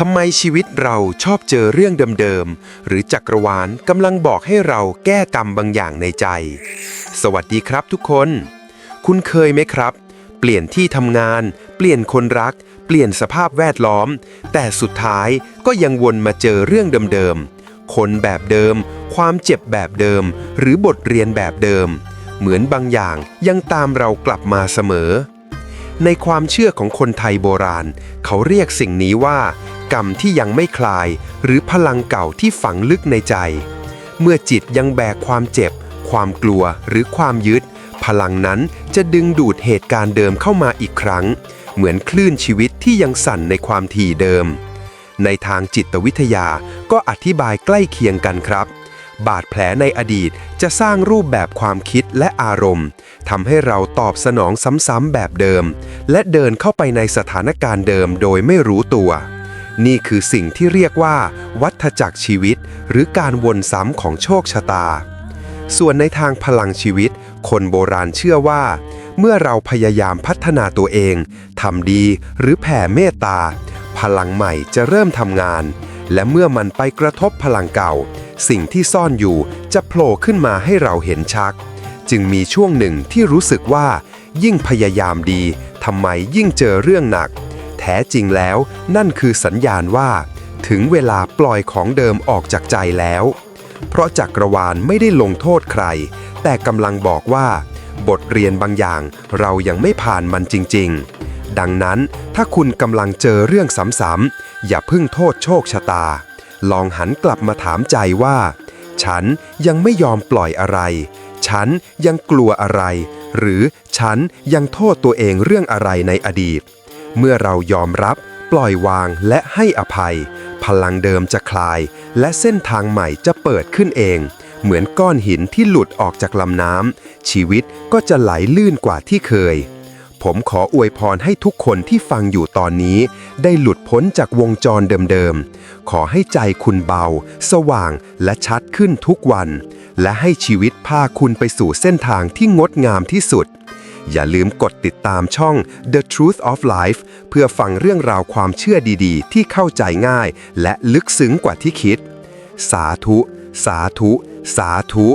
ทำไมชีวิตเราชอบเจอเรื่องเดิมๆ หรือจักรวาลกำลังบอกให้เราแก้กรรมบางอย่างในใจ สวัสดีครับทุกคน คุณเคยไหมครับ เปลี่ยนที่ทำงาน เปลี่ยนคนรัก เปลี่ยนสภาพแวดล้อม แต่สุดท้ายก็ยังวนมาเจอเรื่องเดิมๆ คนแบบเดิม ความเจ็บแบบเดิม หรือบทเรียนแบบเดิม เหมือนบางอย่างยังตามเรากลับมาเสมอ ในความเชื่อของคนไทยโบราณ เขาเรียกสิ่งนี้ว่า กรรมที่ยังไม่คลาย หรือพลังเก่าที่ฝังลึกในใจ เมื่อจิตยังแบกความเจ็บ ความกลัวหรือความยึด พลังนั้นจะดึงดูดเหตุการณ์เดิมเข้ามาอีกครั้ง เหมือนคลื่นชีวิตที่ยังสั่นในความถี่เดิม ในทางจิตวิทยาก็อธิบายใกล้เคียงกันครับบาดแผลในอดีตจะสร้างรูปแบบความคิดและอารมณ์ทำให้เราตอบสนองซ้ำๆแบบเดิม และเดินเข้าไปในสถานการณ์เดิมโดยไม่รู้ตัว นี่คือสิ่งที่เรียกว่า วัฏจักรชีวิต หรือการวนซ้ำของโชคชะตา ส่วนในทางพลังชีวิต คนโบราณเชื่อว่า เมื่อเราพยายามพัฒนาตัวเองทำดีหรือแผ่เมตตา พลังใหม่จะเริ่มทำงาน และเมื่อมันไปกระทบพลังเก่า สิ่งที่ซ่อนอยู่จะโผล่ขึ้นมาให้เราเห็นชักจึงมีช่วงหนึ่งที่รู้สึกว่า ยิ่งพยายามดีทำไมยิ่งเจอเรื่องหนัก ท้จริงแล้ว นั่นคือสัญญาณว่า ถึงเวลาปล่อยของเดิมออกจากใจแล้ว เพราะจักรวาลไม่ได้ลงโทษใคร แต่กำลังบอกว่า บทเรียนบางอย่างเรายังไม่ผ่านมันจริง ๆ ดังนั้นถ้าคุณกำลังเจอเรื่องซ้ำๆอย่าพึ่งโทษโชคชะตา ลองหันกลับมาถามใจว่า ฉันยังไม่ยอมปล่อยอะไร ฉันยังกลัวอะไรหรือฉันยังโทษตัวเองเรื่องอะไรในอดีต เมื่อเรายอมรับ ปล่อยวางและให้อภัย พลังเดิมจะคลาย และเส้นทางใหม่จะเปิดขึ้นเอง เหมือนก้อนหินที่หลุดออกจากลำน้ำชีวิตก็จะไหลลื่นกว่าที่เคย ผมขออวยพรให้ทุกคนที่ฟังอยู่ตอนนี้ ได้หลุดพ้นจากวงจรเดิมๆ ขอให้ใจคุณเบา สว่างและชัดขึ้นทุกวัน และให้ชีวิตพาคุณไปสู่เส้นทางที่งดงามที่สุด อย่าลืมกดติดตามช่อง The Truth of Life เพื่อฟังเรื่องราวความเชื่อดีๆ ที่เข้าใจง่าย และลึกซึ้งกว่าที่คิด สาธุ สาธุ สาธุ